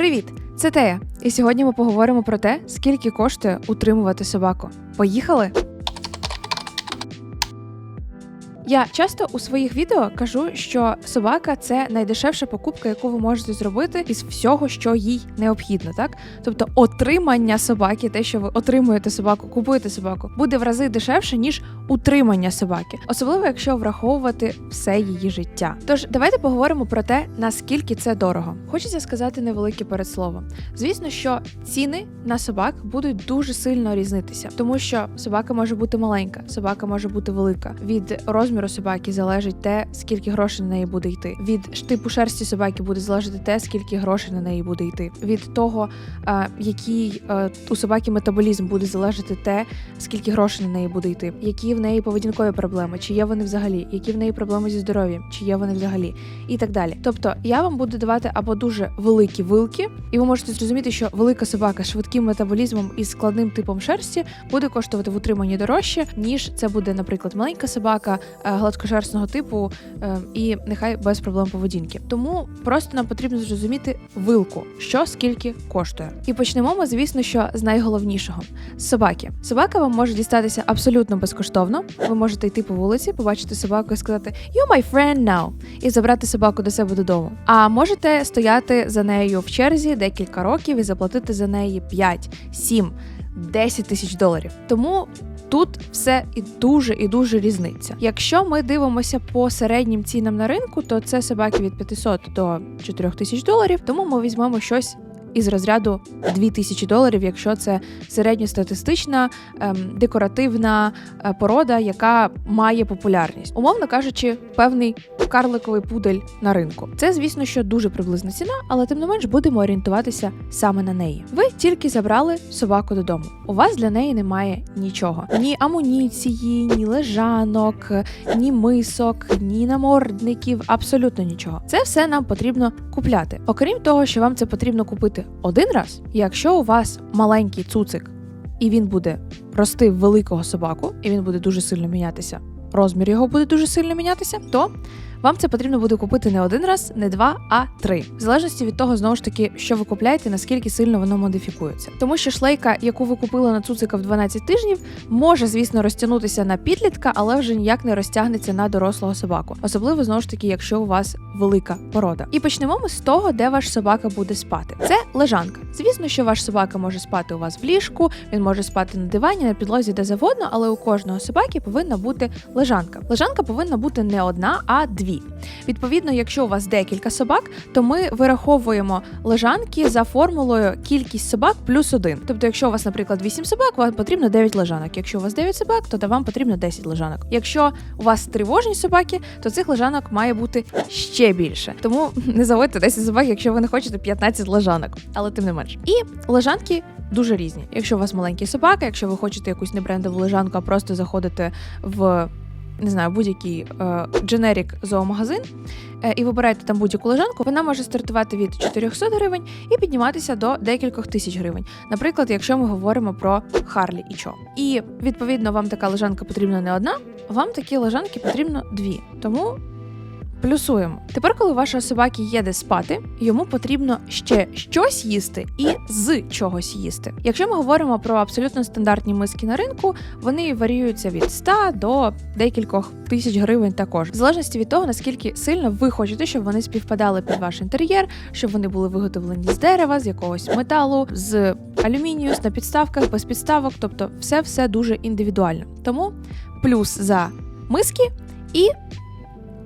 Привіт! Це Тея. І сьогодні ми поговоримо про те, скільки коштує утримувати собаку. Поїхали! Я часто у своїх відео кажу, що собака це найдешевша покупка, яку ви можете зробити із всього, що їй необхідно, так? Тобто отримання собаки, те, що ви отримуєте собаку, купуєте собаку, буде в рази дешевше, ніж утримання собаки, особливо якщо враховувати все її життя. Тож давайте поговоримо про те, наскільки це дорого. Хочеться сказати невелике передслово. Звісно, що ціни на собак будуть дуже сильно різнитися, тому що собака може бути маленька, собака може бути велика. Від розміру собаки залежить те, скільки грошей на неї буде йти. Від типу шерсті собаки буде залежати те, скільки грошей на неї буде йти. Від того, який у собаки метаболізм буде залежати те, скільки грошей на неї буде йти, які в неї поведінкові проблеми, чи є вони взагалі, які в неї проблеми зі здоров'ям, чи є вони взагалі, і так далі. Тобто я вам буду давати або дуже великі вилки, і ви можете зрозуміти, що велика собака з швидким метаболізмом і складним типом шерсті буде коштувати в утриманні дорожче, ніж це буде, наприклад, маленька собака гладкошерстного типу е, і нехай без проблем поведінки. Тому просто нам потрібно зрозуміти вилку, що скільки коштує. І почнемо ми, звісно, що з найголовнішого з собаки. Собака вам може дістатися абсолютно безкоштовно. Ви можете йти по вулиці, побачити собаку і сказати «You my friend now» і забрати собаку до себе додому. А можете стояти за нею в черзі декілька років і заплатити за неї 5, 7, 10 тисяч доларів. Тому Тут все і дуже і дуже різниця. Якщо ми дивимося по середнім цінам на ринку, то це собаки від 500 до 4000 доларів. Тому ми візьмемо щось із розряду 2000 доларів, якщо це середньостатистична ем, декоративна е, порода, яка має популярність, умовно кажучи, певний карликовий пудель на ринку. Це, звісно, що дуже приблизна ціна, але тим не менш будемо орієнтуватися саме на неї. Ви тільки забрали собаку додому. У вас для неї немає нічого: ні амуніції, ні лежанок, ні мисок, ні намордників, абсолютно нічого. Це все нам потрібно купляти. Окрім того, що вам це потрібно купити один раз, якщо у вас маленький цуцик і він буде рости великого собаку, і він буде дуже сильно мінятися. Розмір його буде дуже сильно мінятися, то вам це потрібно буде купити не один раз, не два, а три. В залежності від того, знову ж таки, що ви купляєте, наскільки сильно воно модифікується. Тому що шлейка, яку ви купили на цуцика в 12 тижнів, може, звісно, розтягнутися на підлітка, але вже ніяк не розтягнеться на дорослого собаку. Особливо знову ж таки, якщо у вас велика порода. І почнемо ми з того, де ваш собака буде спати. Це лежанка. Звісно, що ваш собака може спати у вас в ліжку, він може спати на дивані, на підлозі, де завгодно, але у кожного собаки повинна бути лежанка. Лежанка повинна бути не одна, а дві. Відповідно, якщо у вас декілька собак, то ми вираховуємо лежанки за формулою кількість собак плюс один. Тобто, якщо у вас, наприклад, 8 собак, вам потрібно 9 лежанок. Якщо у вас 9 собак, то вам потрібно 10 лежанок. Якщо у вас тривожні собаки, то цих лежанок має бути ще більше. Тому не заводьте 10 собак, якщо ви не хочете 15 лежанок, але тим не менш. І лежанки. Дуже різні. Якщо у вас маленькі собака, якщо ви хочете якусь небрендову лежанку, а просто заходите в не знаю, будь-який дженерік зоомагазин, е, і вибираєте там будь-яку лежанку, вона може стартувати від 400 гривень і підніматися до декількох тисяч гривень. Наприклад, якщо ми говоримо про Харлі і Чо. І відповідно вам така лежанка потрібна не одна, вам такі лежанки потрібно дві. Тому Плюсуємо. Тепер, коли ваша собаки є де спати, йому потрібно ще щось їсти і з чогось їсти. Якщо ми говоримо про абсолютно стандартні миски на ринку, вони варіюються від 100 до декількох тисяч гривень також, в залежності від того, наскільки сильно ви хочете, щоб вони співпадали під ваш інтер'єр, щоб вони були виготовлені з дерева, з якогось металу, з алюмінію, на підставках, без підставок, тобто все все дуже індивідуально. Тому плюс за миски і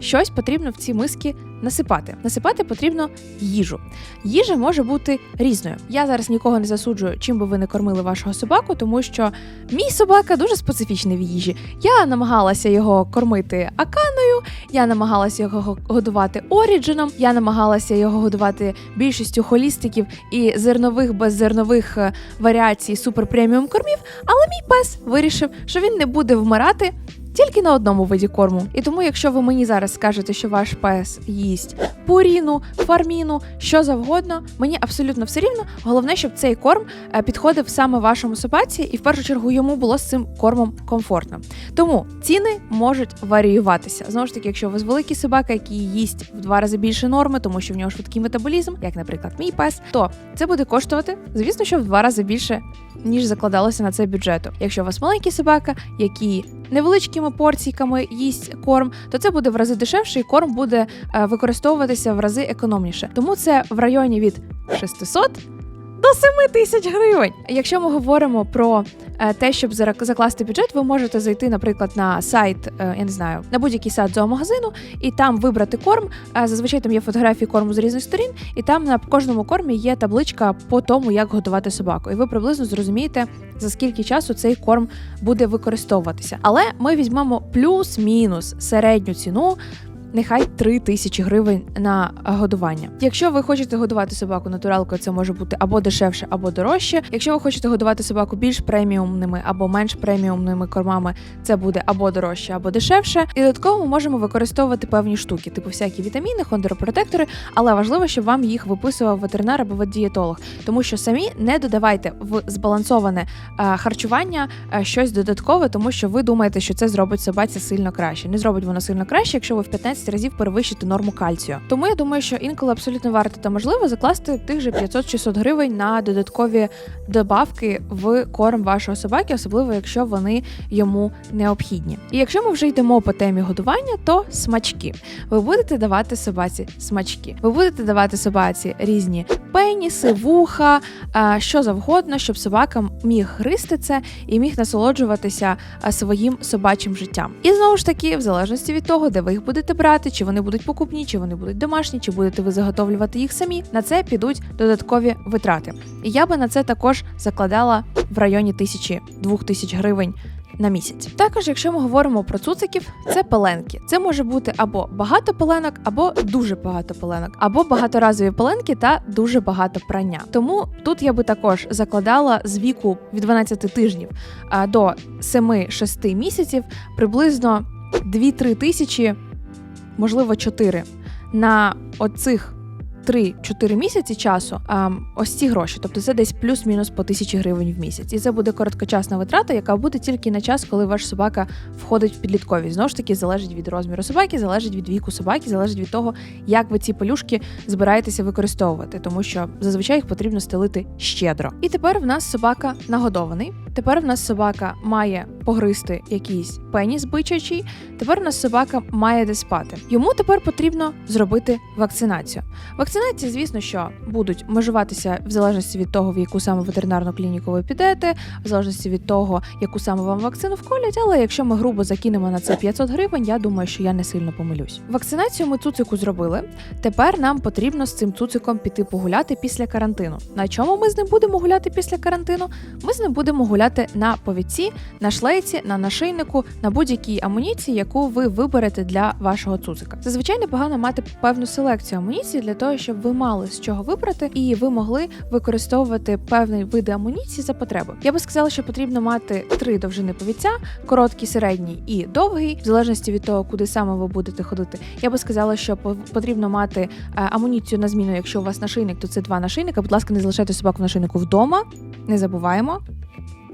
щось потрібно в ці миски насипати. Насипати потрібно їжу. Їжа може бути різною. Я зараз нікого не засуджую, чим би ви не кормили вашого собаку, тому що мій собака дуже специфічний в їжі. Я намагалася його кормити аканою, я намагалася його годувати оріджином, я намагалася його годувати більшістю холістиків і зернових беззернових е, варіацій супер преміум кормів. Але мій пес вирішив, що він не буде вмирати тільки на одному виді корму. І тому, якщо ви мені зараз скажете, що ваш пес їсть пуріну, фарміну, що завгодно, мені абсолютно все рівно. Головне, щоб цей корм е, підходив саме вашому собаці, і в першу чергу йому було з цим кормом комфортно. Тому ціни можуть варіюватися. Знову ж таки, якщо у вас великий собака, який їсть в два рази більше норми, тому що в нього швидкий метаболізм, як, наприклад, мій пес, то це буде коштувати, звісно, що в два рази більше. Ніж закладалося на це бюджету. Якщо у вас маленькі собака, які невеличкими порційками їсть корм, то це буде в рази дешевше, і корм буде е, використовуватися в рази економніше. Тому це в районі від 600 до 7 тисяч гривень. Якщо ми говоримо про е, те, щоб закласти бюджет, ви можете зайти, наприклад, на сайт, е, я не знаю, на будь-який сайт зоомагазину, і там вибрати корм. Е, Зазвичай там є фотографії корму з різних сторін, і там на кожному кормі є табличка по тому, як готувати собаку. І ви приблизно зрозумієте, за скільки часу цей корм буде використовуватися. Але ми візьмемо плюс-мінус середню ціну. Нехай 3 тисячі гривень на годування. Якщо ви хочете годувати собаку натуралкою, це може бути або дешевше, або дорожче. Якщо ви хочете годувати собаку більш преміумними або менш преміумними кормами, це буде або дорожче, або дешевше. І додатково ми можемо використовувати певні штуки, типу всякі вітаміни, хондропротектори, але важливо, щоб вам їх виписував ветеринар або дієтолог, тому що самі не додавайте в збалансоване е, харчування е, щось додаткове, тому що ви думаєте, що це зробить собаці сильно краще. Не зробить воно сильно краще, якщо ви в 15 разів перевищите норму кальцію. Тому я думаю, що інколи абсолютно варто та можливо закласти тих же 500-600 гривень на додаткові добавки в корм вашого собаки, особливо якщо вони йому необхідні. І якщо ми вже йдемо по темі годування, то смачки. Ви будете давати собаці смачки. Ви будете давати собаці різні пеніси, вуха, що завгодно, щоб собака міг гризти це і міг насолоджуватися своїм собачим життям. І знову ж таки, в залежності від того, де ви їх будете брати, чи вони будуть покупні, чи вони будуть домашні, чи будете ви заготовлювати їх самі, на це підуть додаткові витрати. І я би на це також закладала в районі тисячі двох тисяч гривень. На місяць. Також, якщо ми говоримо про цуциків, це пеленки. Це може бути або багато пеленок, або дуже багато пеленок, або багаторазові пеленки та дуже багато прання. Тому тут я би також закладала з віку від 12 тижнів до 7-6 місяців приблизно 2-3 тисячі, можливо, чотири. на оцих 3-4 місяці часу а, ось ці гроші, тобто це десь плюс-мінус по тисячі гривень в місяць. І це буде короткочасна витрата, яка буде тільки на час, коли ваш собака входить в підлітковість. Знову ж таки, залежить від розміру собаки, залежить від віку собаки, залежить від того, як ви ці пелюшки збираєтеся використовувати, тому що зазвичай їх потрібно стелити щедро. І тепер в нас собака нагодований. Тепер в нас собака має погризти якийсь пеніс бичачий. Тепер в нас собака має де спати. Йому тепер потрібно зробити вакцинацію. Вакцинації, звісно, що будуть межуватися в залежності від того, в яку саме ветеринарну клініку ви підете, в залежності від того, яку саме вам вакцину вколять. Але якщо ми грубо закинемо на це 500 гривень, я думаю, що я не сильно помилюсь. Вакцинацію ми цуцику зробили. Тепер нам потрібно з цим цуциком піти погуляти після карантину. На чому ми з ним будемо гуляти після карантину? Ми з ним будемо гуляти на повідці, на шлейці, на нашийнику, на будь-якій амуніції, яку ви виберете для вашого цуцика. Зазвичай непогано мати певну селекцію амуніції для того, щоб ви мали з чого вибрати, і ви могли використовувати певний види амуніції за потреби. Я би сказала, що потрібно мати три довжини повідця: короткий, середній і довгий, в залежності від того, куди саме ви будете ходити. Я би сказала, що по- потрібно мати е, амуніцію на зміну. Якщо у вас нашийник, то це два нашийника. Будь ласка, не залишайте собаку в нашийнику вдома. Не забуваємо.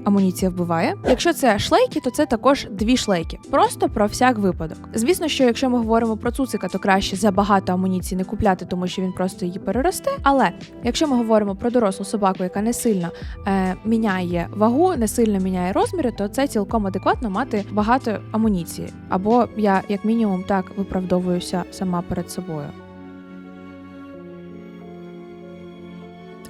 Амуніція вбиває. Якщо це шлейки, то це також дві шлейки. Просто про всяк випадок. Звісно, що якщо ми говоримо про цуцика, то краще забагато амуніції не купляти, тому що він просто її переросте. Але якщо ми говоримо про дорослу собаку, яка не сильно е, міняє вагу, не сильно міняє розміри, то це цілком адекватно мати багато амуніції. Або я, як мінімум, так виправдовуюся сама перед собою.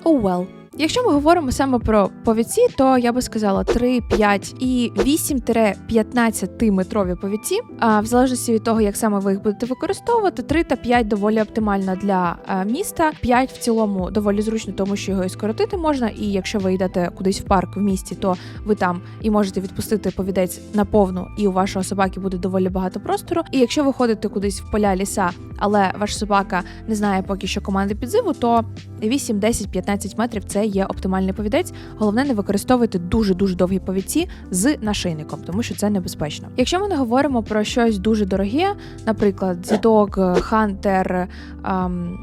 Oh well. Якщо ми говоримо саме про повідці, то я би сказала 3, 5 і 8-15 метрові повідці. А в залежності від того, як саме ви їх будете використовувати, 3 та 5 доволі оптимально для е, міста. 5 в цілому доволі зручно, тому що його і скоротити можна. І якщо ви йдете кудись в парк в місті, то ви там і можете відпустити повідець на повну, і у вашого собаки буде доволі багато простору. І якщо ви ходите кудись в поля ліса, але ваш собака не знає поки що команди підзиву, то 8, 10, 15 метрів це є оптимальний повідець. Головне, не використовувати дуже дуже довгі повідці з нашийником, тому що це небезпечно. Якщо ми не говоримо про щось дуже дороге, наприклад, зідок, хантер. Ам...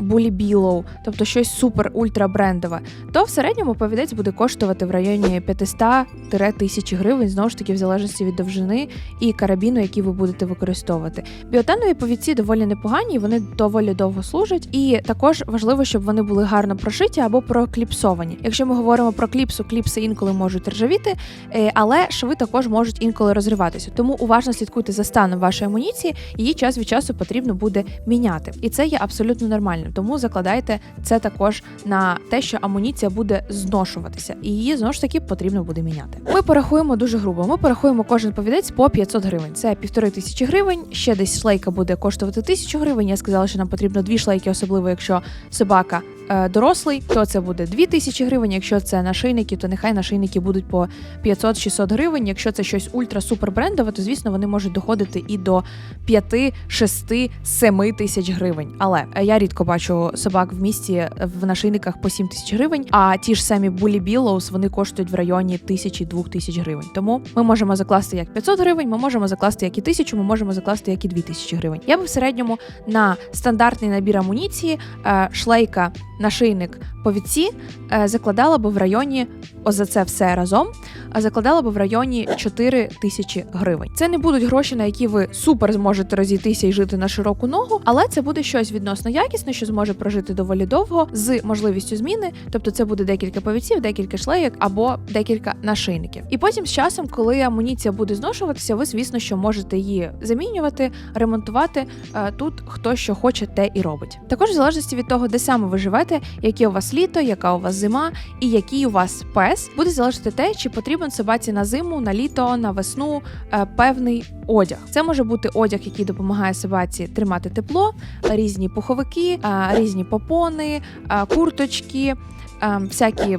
Булі Білоу, тобто щось супер ультра брендове, то в середньому повідець буде коштувати в районі 500-1000 гривень, знову ж таки, в залежності від довжини і карабіну, який ви будете використовувати. Біотанові повідці доволі непогані, вони доволі довго служать, і також важливо, щоб вони були гарно прошиті або прокліпсовані. Якщо ми говоримо про кліпсу, кліпси інколи можуть ржавіти, е, але шви також можуть інколи розриватися. Тому уважно слідкуйте за станом вашої амуніції, її час від часу потрібно буде міняти. І це є абсолютно нормальним. Тому закладайте це також на те, що амуніція буде зношуватися, і її знову ж таки потрібно буде міняти. Ми порахуємо дуже грубо. Ми порахуємо кожен повідець по 500 гривень. Це півтори тисячі гривень. Ще десь шлейка буде коштувати тисячу гривень. Я сказала, що нам потрібно дві шлейки, особливо якщо собака е, дорослий, то це буде 2 тисячі гривень. Якщо це нашийники, то нехай нашийники будуть по 500-600 гривень. Якщо це щось ультра-супер брендове, то звісно вони можуть доходити і до 5, 6, 7 тисяч гривень. Але е, я рідко бачу собак в місті в нашийниках по 7 тисяч гривень. А ті ж самі Bully Billows, вони коштують в районі тисячі-двох тисяч гривень. Тому ми можемо закласти як 500 гривень, ми можемо закласти як і тисячу, ми можемо закласти як і 2 тисячі гривень. Я би в середньому на стандартний набір амуніції е, шлейка нашийник повідці е, закладала би в районі ось за це все разом, а закладала би в районі 4 тисячі гривень. Це не будуть гроші, на які ви супер зможете розійтися і жити на широку ногу, але це буде щось відносно якісне, що зможе прожити доволі довго з можливістю зміни. Тобто це буде декілька повідців, декілька шлеєк або декілька нашийників. І потім з часом, коли амуніція буде зношуватися, ви звісно, що можете її замінювати, ремонтувати. Е, Тут хто що хоче, те і робить. Також в залежності від того, де саме ви живете, яке у вас літо, яка у вас зима і який у вас пес, буде залежати те, чи потрібен собаці на зиму, на літо, на весну е, певний одяг. Це може бути одяг, який допомагає собаці тримати тепло, різні пуховики, е, різні попони, е, курточки, всякі.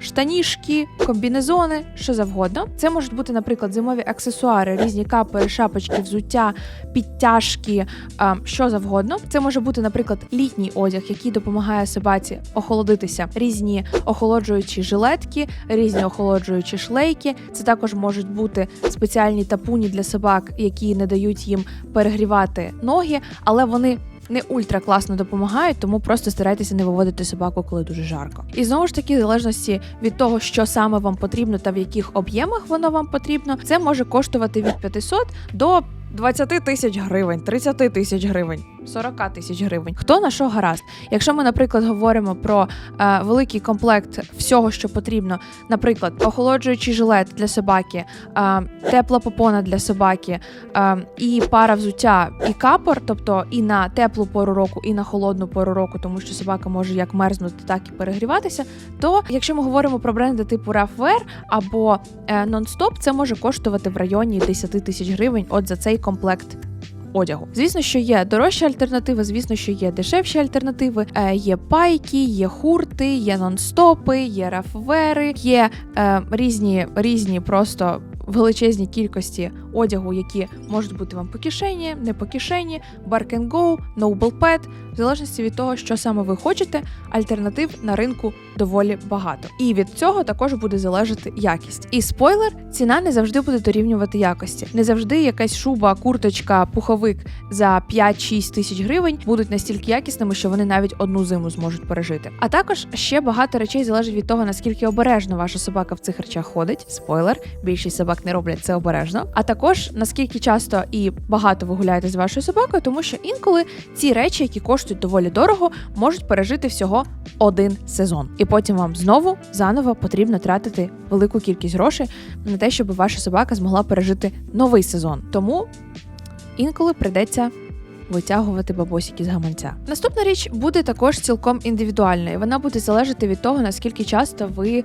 Штанішки, комбінезони, що завгодно. Це можуть бути, наприклад, зимові аксесуари, різні капери, шапочки, взуття, підтяжки, що завгодно. Це може бути, наприклад, літній одяг, який допомагає собаці охолодитися, різні охолоджуючі жилетки, різні охолоджуючі шлейки. Це також можуть бути спеціальні тапуні для собак, які не дають їм перегрівати ноги, але вони не ультра класно допомагають, тому просто старайтеся не виводити собаку, коли дуже жарко. І знову ж таки, в залежності від того, що саме вам потрібно та в яких об'ємах воно вам потрібно, це може коштувати від 500 до 20 тисяч гривень, 30 тисяч гривень, 40 тисяч гривень. Хто на що гаразд? Якщо ми, наприклад, говоримо про е, великий комплект всього, що потрібно, наприклад, охолоджуючий жилет для собаки, е, тепла попона для собаки, е, і пара взуття, і капор, тобто і на теплу пору року, і на холодну пору року, тому що собака може як мерзнути, так і перегріватися. То якщо ми говоримо про бренди типу Wear або е, Non-Stop, це може коштувати в районі 10 тисяч гривень от за цей комплект. Одягу, звісно, що є дорожчі альтернативи, звісно, що є дешевші альтернативи. Е, є пайки, є хурти, є нонстопи, є рафвери, є е, різні різні просто величезні кількості одягу, які можуть бути вам по кишені, не по кишені, Noble Pet, в залежності від того, що саме ви хочете, альтернатив на ринку доволі багато. І від цього також буде залежати якість. І спойлер, ціна не завжди буде дорівнювати якості. Не завжди якась шуба, курточка, пуховик за 5-6 тисяч гривень будуть настільки якісними, що вони навіть одну зиму зможуть пережити. А також ще багато речей залежить від того, наскільки обережно ваша собака в цих речах ходить. Спойлер, більшість собак не роблять це обережно. А також наскільки часто і багато ви гуляєте з вашою собакою, тому що інколи ці речі, які коштують доволі дорого, можуть пережити всього один сезон. І потім вам знову заново потрібно тратити велику кількість грошей на те, щоб ваша собака змогла пережити новий сезон. Тому інколи прийдеться. Витягувати бабосики з гаманця. Наступна річ буде також цілком індивідуальною. Вона буде залежати від того, наскільки часто ви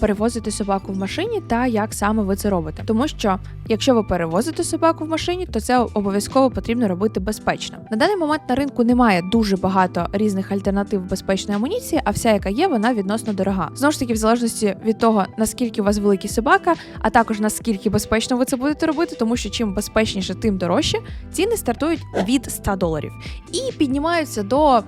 перевозите собаку в машині та як саме ви це робите. Тому що, якщо ви перевозите собаку в машині, то це обов'язково потрібно робити безпечно. На даний момент на ринку немає дуже багато різних альтернатив безпечної амуніції, а вся, яка є, вона відносно дорога. Знову ж таки, в залежності від того, наскільки у вас великий собака, а також наскільки безпечно ви це будете робити, тому що чим безпечніше, тим дорожче. Ціни стартують від 100 доларів і піднімаються до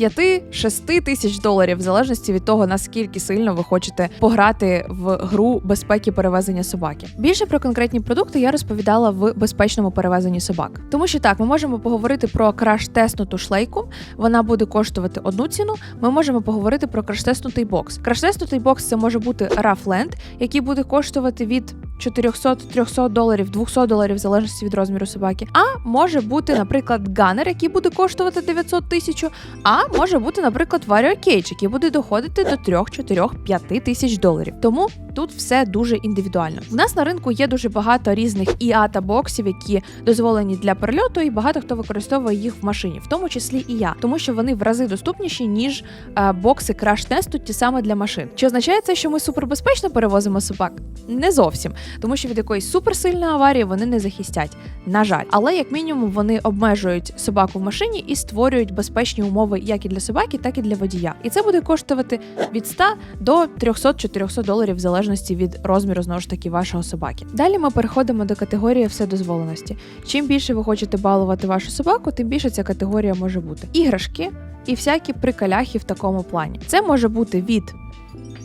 5-6 тисяч доларів, в залежності від того, наскільки сильно ви хочете пограти в гру безпеки перевезення собаки. Більше про конкретні продукти я розповідала в безпечному перевезенні собак. Тому що так, ми можемо поговорити про краш-теснуту шлейку. Вона буде коштувати одну ціну. Ми можемо поговорити про краш-теснутий бокс. Краш-теснутий бокс це може бути Рафленд, який буде коштувати від 400-300 доларів, 200 доларів в залежності від розміру собаки. А може бути, наприклад, ганер, який буде коштувати 900 тисяч, а може бути, наприклад, варіокейдж, який буде доходити до 3, 4, 5 тисяч доларів. Тому тут все дуже індивідуально. У нас на ринку є дуже багато різних іа та боксів, які дозволені для перельоту, і багато хто використовує їх в машині, в тому числі і я, тому що вони в рази доступніші ніж е, бокси краш-тесту, ті саме для машин. Чи означає це, що ми супербезпечно перевозимо собак? Не зовсім, тому що від якоїсь суперсильної аварії вони не захистять. На жаль, але як мінімум вони обмежують собаку в машині і створюють безпечні умови як і для собаки, так і для водія. І це буде коштувати від 100 до 300-400 доларів в залежності від розміру знову ж таки вашого собаки. Далі ми переходимо до категорії вседозволеності. Чим більше ви хочете балувати вашу собаку, тим більше ця категорія може бути. Іграшки і всякі прикаляхи в такому плані. Це може бути від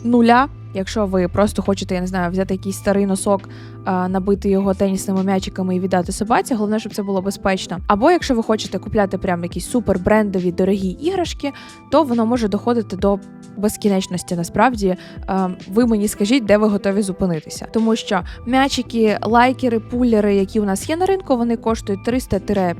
нуля. Якщо ви просто хочете, я не знаю, взяти якийсь старий носок, набити його тенісними м'ячиками і віддати собаці, головне, щоб це було безпечно. Або якщо ви хочете купляти прям якісь супер брендові дорогі іграшки, то воно може доходити до безкінечності. Насправді ви мені скажіть, де ви готові зупинитися, тому що м'ячики, лайкери, пулери, які у нас є на ринку, вони коштують 300-700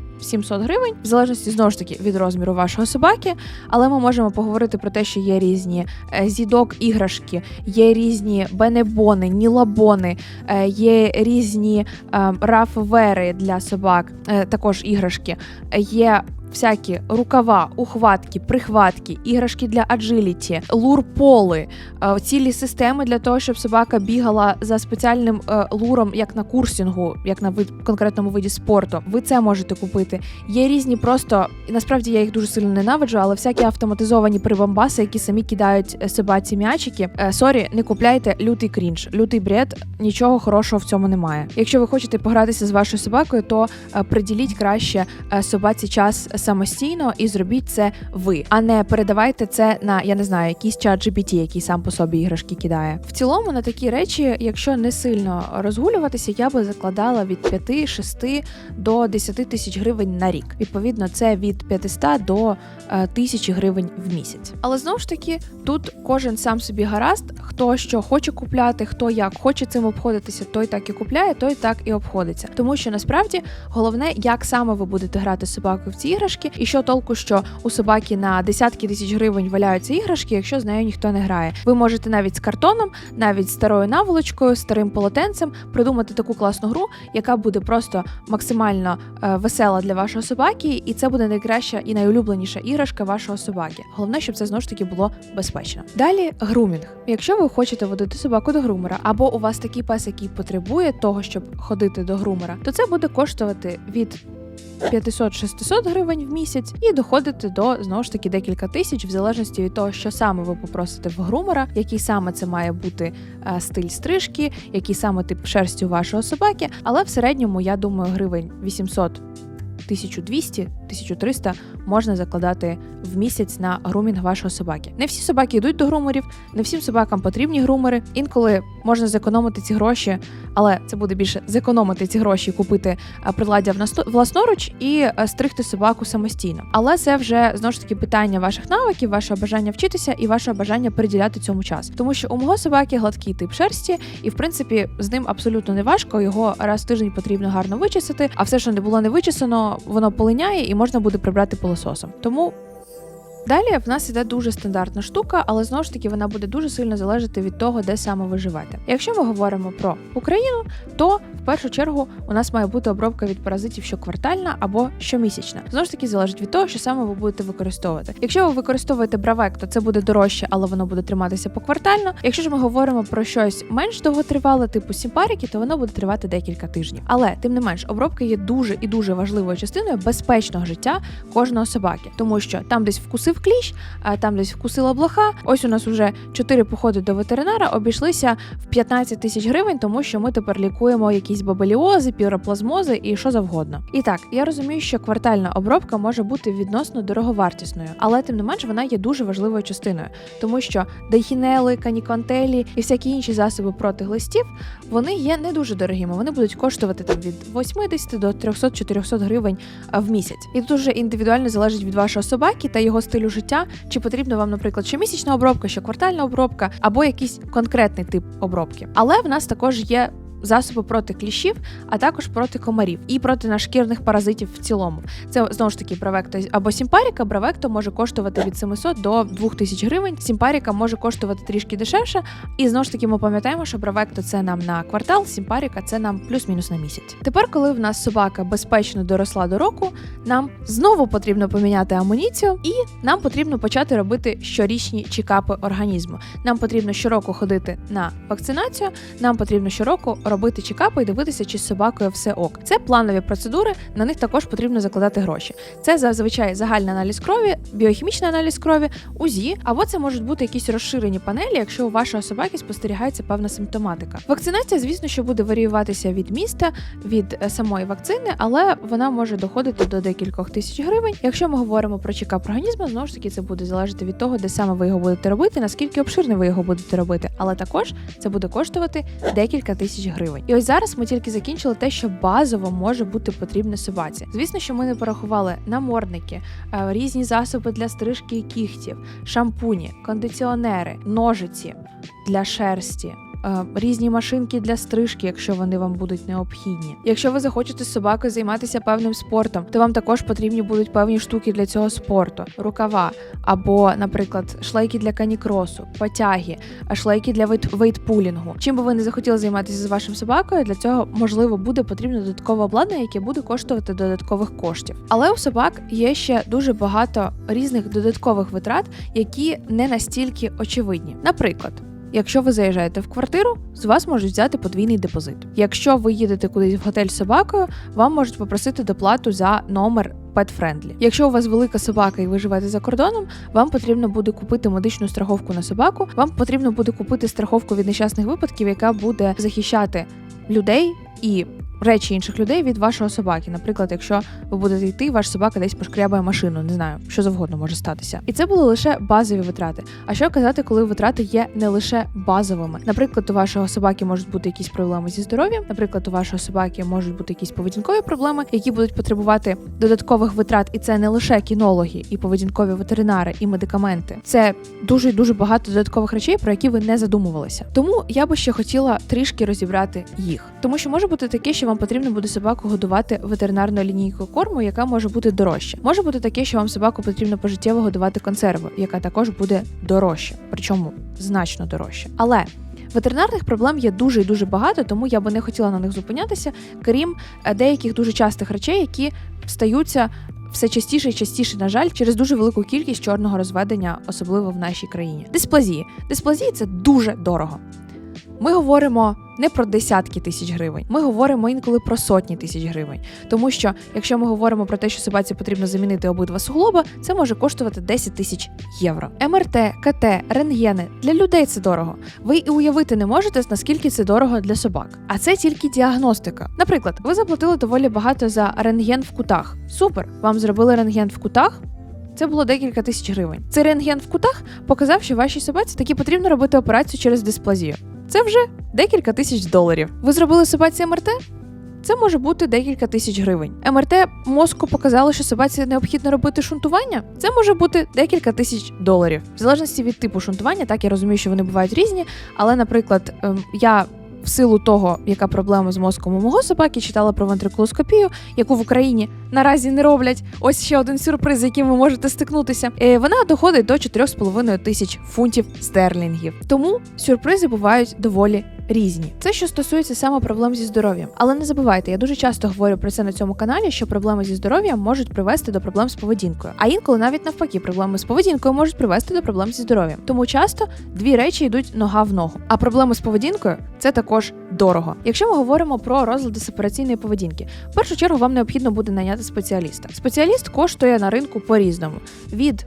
гривень, в залежності знову ж таки від розміру вашого собаки. Але ми можемо поговорити про те, що є різні е, зідок іграшки, є різні бенебони, нілабони, е, є різні е, рафвери для собак, е, також іграшки. Є всякі рукава, ухватки, прихватки, іграшки для аджиліті, лурполи, е, цілі системи для того, щоб собака бігала за спеціальним е, луром, як на курсінгу, як на вид конкретному виді спорту. Ви це можете купити. Є різні просто насправді я їх дуже сильно ненавиджу, але всякі автоматизовані прибамбаси, які самі кидають е, собаці м'ячики. Сорі, не купляйте лютий крінж, лютий бред. Нічого хорошого в цьому немає. Якщо ви хочете погратися з вашою собакою, то приділіть краще собаці час самостійно і зробіть це ви, а не передавайте це на я не знаю, якийсь чат GPT, який сам по собі іграшки кидає. В цілому на такі речі, якщо не сильно розгулюватися, я би закладала від 5-6 до 10 тисяч гривень на рік. Відповідно, це від 500 до е, 1000 гривень в місяць. Але знову ж таки, тут кожен сам собі гаразд, хто що хоче купляти, хто як хоче цим обходитися, той так і купляє, той так і обходиться. Тому що насправді головне, як саме ви будете грати з собакою в ці іграшки, і що толку, що у собаки на десятки тисяч гривень валяються іграшки, якщо з нею ніхто не грає. Ви можете навіть з картоном, навіть старою наволочкою, старим полотенцем придумати таку класну гру, яка буде просто максимально е, весела для вашого собаки, і це буде найкраща і найулюбленіша іграшка вашого собаки. Головне, щоб це знову ж таки було безпечно. Далі грумінг. Якщо ви хочете водити собаку до грумера, або у вас такий пес, який потребує того, щоб ходити до грумера, то це буде коштувати від 500-600 гривень в місяць і доходити до знову ж таки декілька тисяч, в залежності від того, що саме ви попросите в грумера, який саме це має бути е, стиль стрижки, який саме тип шерсті у вашого собаки. Але в середньому, я думаю, гривень 800 1200, 1300 можна закладати в місяць на грумінг вашого собаки. Не всі собаки йдуть до грумерів, не всім собакам потрібні грумери. Інколи можна зекономити ці гроші, але це буде більше зекономити ці гроші, купити приладдя внасно- власноруч і стригти собаку самостійно. Але це вже знову ж таки питання ваших навиків, вашого бажання вчитися і вашого бажання приділяти цьому час. Тому що у мого собаки гладкий тип шерсті, і в принципі з ним абсолютно не важко. Його раз в тиждень потрібно гарно вичесати, а все, що не було не вичесано, воно полиняє і можна буде прибрати пилососом. Тому Далі в нас іде дуже стандартна штука, але знову ж таки вона буде дуже сильно залежати від того, де саме ви живете. Якщо ми говоримо про Україну, то в першу чергу у нас має бути обробка від паразитів щоквартальна або щомісячна. Знову ж таки, залежить від того, що саме ви будете використовувати. Якщо ви використовуєте бравек, то це буде дорожче, але воно буде триматися поквартально. Якщо ж ми говоримо про щось менш довготривале, типу сімпаріки, то воно буде тривати декілька тижнів. Але тим не менш, обробка є дуже і дуже важливою частиною безпечного життя кожного собаки, тому що там десь вкусив вкусив кліщ, а там десь вкусила блоха. Ось у нас вже чотири походи до ветеринара обійшлися в 15 тисяч гривень, тому що ми тепер лікуємо якісь бабеліози, піроплазмози і що завгодно. І так, я розумію, що квартальна обробка може бути відносно дороговартісною, але тим не менш вона є дуже важливою частиною, тому що дейхінели, канікантелі і всякі інші засоби проти глистів вони є не дуже дорогими. Вони будуть коштувати там від 80 до 300-400 гривень в місяць. І тут уже індивідуально залежить від вашого собаки та його стилю життя, чи потрібно вам, наприклад, щомісячна обробка, щоквартальна обробка або якийсь конкретний тип обробки. Але в нас також є. Засоби проти кліщів, а також проти комарів і проти нашкірних паразитів в цілому. Це знову ж таки бравекто або сімпаріка. Бравекто може коштувати від 700 до 2000 гривень. Сімпаріка може коштувати трішки дешевше. І знову ж таки ми пам'ятаємо, що бравекто це нам на квартал, сімпаріка це нам плюс-мінус на місяць. Тепер, коли в нас собака безпечно доросла до року, нам знову потрібно поміняти амуніцію, і нам потрібно почати робити щорічні чекапи організму. Нам потрібно щороку ходити на вакцинацію. Нам потрібно щороку робити чекапи і дивитися, чи з собакою все ок. Це планові процедури, на них також потрібно закладати гроші. Це зазвичай загальний аналіз крові, біохімічний аналіз крові, УЗІ, або це можуть бути якісь розширені панелі, якщо у вашої собаки спостерігається певна симптоматика. Вакцинація, звісно, що буде варіюватися від міста, від е, самої вакцини, але вона може доходити до декількох тисяч гривень. Якщо ми говоримо про чекап організму, знову ж таки це буде залежати від того, де саме ви його будете робити, наскільки обширний ви його будете робити, але також це буде коштувати декілька тисяч гривень. І ось зараз ми тільки закінчили те, що базово може бути потрібне собаці. Звісно, що ми не порахували намордники, е, різні засоби для стрижки кігтів, шампуні, кондиціонери, ножиці для шерсті. Е, Різні машинки для стрижки, якщо вони вам будуть необхідні. Якщо ви захочете з собакою займатися певним спортом, то вам також потрібні будуть певні штуки для цього спорту: рукава, або, наприклад, шлейки для канікросу, потяги, шлейки для вейт- вейтпулінгу. Чим би ви не захотіли займатися з вашим собакою, для цього можливо буде потрібно додаткове обладнання, яке буде коштувати додаткових коштів. Але у собак є ще дуже багато різних додаткових витрат, які не настільки очевидні. Наприклад. Якщо ви заїжджаєте в квартиру, з вас можуть взяти подвійний депозит. Якщо ви їдете кудись в готель з собакою, вам можуть попросити доплату за номер Pet Friendly. Якщо у вас велика собака і ви живете за кордоном, вам потрібно буде купити медичну страховку на собаку. Вам потрібно буде купити страховку від нещасних випадків, яка буде захищати людей і речі інших людей від вашого собаки. Наприклад, якщо ви будете йти, ваш собака десь пошкрябає машину, не знаю, що завгодно може статися. І це були лише базові витрати. А що казати, коли витрати є не лише базовими? Наприклад, у вашого собаки можуть бути якісь проблеми зі здоров'ям, наприклад, у вашого собаки можуть бути якісь поведінкові проблеми, які будуть потребувати додаткових витрат, і це не лише кінологи і поведінкові ветеринари і медикаменти. Це дуже дуже багато додаткових речей, про які ви не задумувалися. Тому я би ще хотіла трішки розібрати їх, тому що може бути таке, що вам потрібно буде собаку годувати ветеринарною лінійкою корму, яка може бути дорожча. Може бути таке, що вам собаку потрібно пожиттєво годувати консервою, яка також буде дорожча, причому значно дорожча. Але Ветеринарних проблем є дуже і дуже багато, тому я би не хотіла на них зупинятися, крім е, деяких дуже частих речей, які стаються все частіше і частіше, на жаль, через дуже велику кількість чорного розведення, особливо в нашій країні. Дисплазії. Дисплазії це дуже дорого. Ми говоримо не про десятки тисяч гривень, ми говоримо інколи про сотні тисяч гривень. Тому що, якщо ми говоримо про те, що собаці потрібно замінити обидва суглоба, це може коштувати 10 тисяч євро. МРТ, КТ, рентгени для людей це дорого. Ви і уявити не можете, наскільки це дорого для собак. А це тільки діагностика. Наприклад, ви заплатили доволі багато за рентген в кутах. Супер! Вам зробили рентген в кутах. Це було декілька тисяч гривень. Цей рентген в кутах показав, що вашій собаці таки потрібно робити операцію через дисплазію. Це вже декілька тисяч доларів. Ви зробили собаці МРТ? Це може бути декілька тисяч гривень. МРТ мозку показало, що собаці необхідно робити шунтування. Це може бути декілька тисяч доларів. В залежності від типу шунтування, так я розумію, що вони бувають різні. Але, наприклад, ем, я в силу того, яка проблема з мозком у мого собаки, читала про вентрикулоскопію, яку в Україні наразі не роблять. Ось ще один сюрприз, з яким ви можете стикнутися. Е, Вона доходить до 4,5 тисяч фунтів стерлінгів. Тому сюрпризи бувають доволі різні. Це що стосується саме проблем зі здоров'ям. Але не забувайте, я дуже часто говорю про це на цьому каналі, що проблеми зі здоров'ям можуть привести до проблем з поведінкою. А інколи навіть навпаки, проблеми з поведінкою можуть привести до проблем зі здоров'ям. Тому часто дві речі йдуть нога в ногу. А проблеми з поведінкою це також дорого. Якщо ми говоримо про розлади сепараційної поведінки, в першу чергу вам необхідно буде найняти спеціаліста. Спеціаліст коштує на ринку по-різному від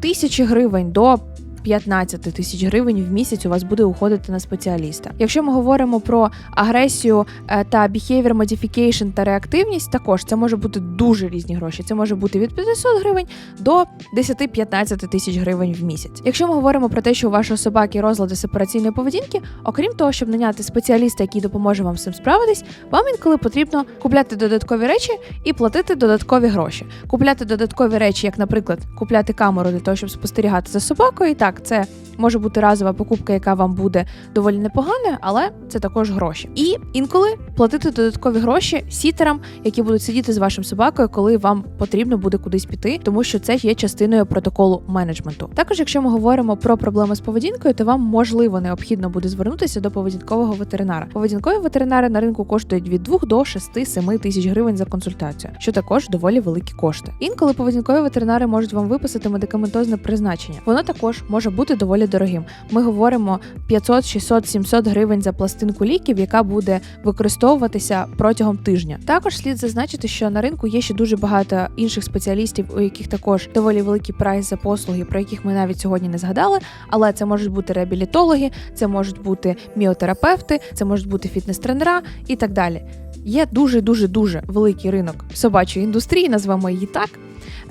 тисячі гривень до 15 тисяч гривень в місяць у вас буде уходити на спеціаліста. Якщо ми говоримо про агресію е, та behavior modification та реактивність, також це може бути дуже різні гроші. Це може бути від 500 гривень до 10-15 тисяч гривень в місяць. Якщо ми говоримо про те, що у вашої собаки розлади сепараційної поведінки, окрім того, щоб наняти спеціаліста, який допоможе вам з цим справитись, вам інколи потрібно купляти додаткові речі і платити додаткові гроші. Купляти додаткові речі, як, наприклад, купляти камеру для того, щоб спостерігати за собакою. І так, це може бути разова покупка, яка вам буде доволі непоганою, але це також гроші. І інколи платити додаткові гроші сітерам, які будуть сидіти з вашим собакою, коли вам потрібно буде кудись піти, тому що це є частиною протоколу менеджменту. Також, якщо ми говоримо про проблеми з поведінкою, то вам можливо необхідно буде звернутися до поведінкового ветеринара. Поведінкові ветеринари на ринку коштують від 2 до 6-7 тисяч гривень за консультацію, що також доволі великі кошти. Інколи поведінкові ветеринари можуть вам виписати медикаментозне призначення. Воно також може бути доволі дорогим. Ми говоримо 500, 600, 700 гривень за пластинку ліків, яка буде використовуватися протягом тижня. Також слід зазначити, що на ринку є ще дуже багато інших спеціалістів, у яких також доволі великий прайс за послуги, про яких ми навіть сьогодні не згадали. Але це можуть бути реабілітологи, це можуть бути міотерапевти, це можуть бути фітнес-тренера і так далі. Є дуже дуже дуже великий ринок собачої індустрії, назвемо її так.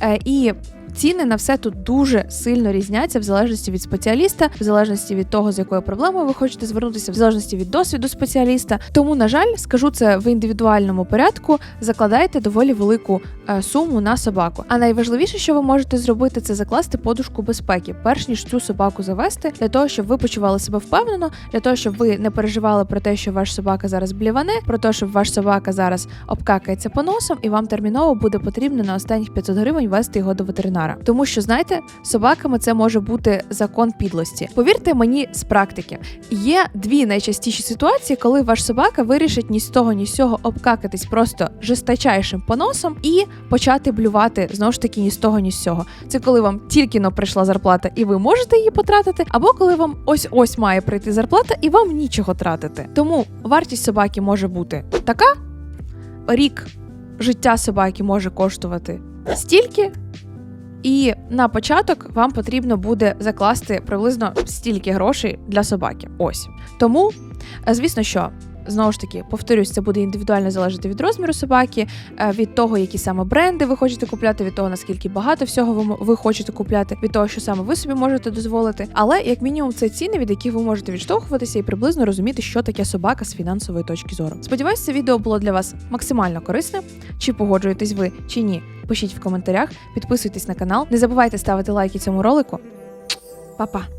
Е, І ціни на все тут дуже сильно різняться в залежності від спеціаліста, в залежності від того, з якою проблемою ви хочете звернутися, в залежності від досвіду спеціаліста. Тому, на жаль, скажу це в індивідуальному порядку. Закладайте доволі велику е, суму на собаку. А найважливіше, що ви можете зробити, це закласти подушку безпеки, перш ніж цю собаку завести, для того, щоб ви почували себе впевнено, для того, щоб ви не переживали про те, що ваш собака зараз бліване, про те, що ваш собака зараз обкакається по носам, і вам терміново буде потрібно на останніх 500 гривень вести його до ветеринара. Тому що знаєте, собаками це може бути закон підлості. Повірте мені з практики, є дві найчастіші ситуації, коли ваш собака вирішить ні з того, ні з цього обкакатись просто жесточайшим поносом і почати блювати знову ж таки ні з того, ні з цього. Це коли вам тільки но прийшла зарплата, і ви можете її потратити, або коли вам ось ось має прийти зарплата, і вам нічого тратити. Тому вартість собаки може бути така: рік життя собаки може коштувати стільки. І на початок вам потрібно буде закласти приблизно стільки грошей для собаки. Ось тому, е, звісно, що. Знову ж таки, повторюсь, це буде індивідуально залежати від розміру собаки, е, від того, які саме бренди ви хочете купляти, від того наскільки багато всього ви, хочете купляти, від того, що саме ви собі можете дозволити. Але як мінімум це ціни, від яких ви можете відштовхуватися і приблизно розуміти, що таке собака з фінансової точки зору. Сподіваюсь, це відео було для вас максимально корисне. Чи погоджуєтесь ви, чи ні? Пишіть в коментарях, підписуйтесь на канал. Не забувайте ставити лайки цьому ролику. Па-па!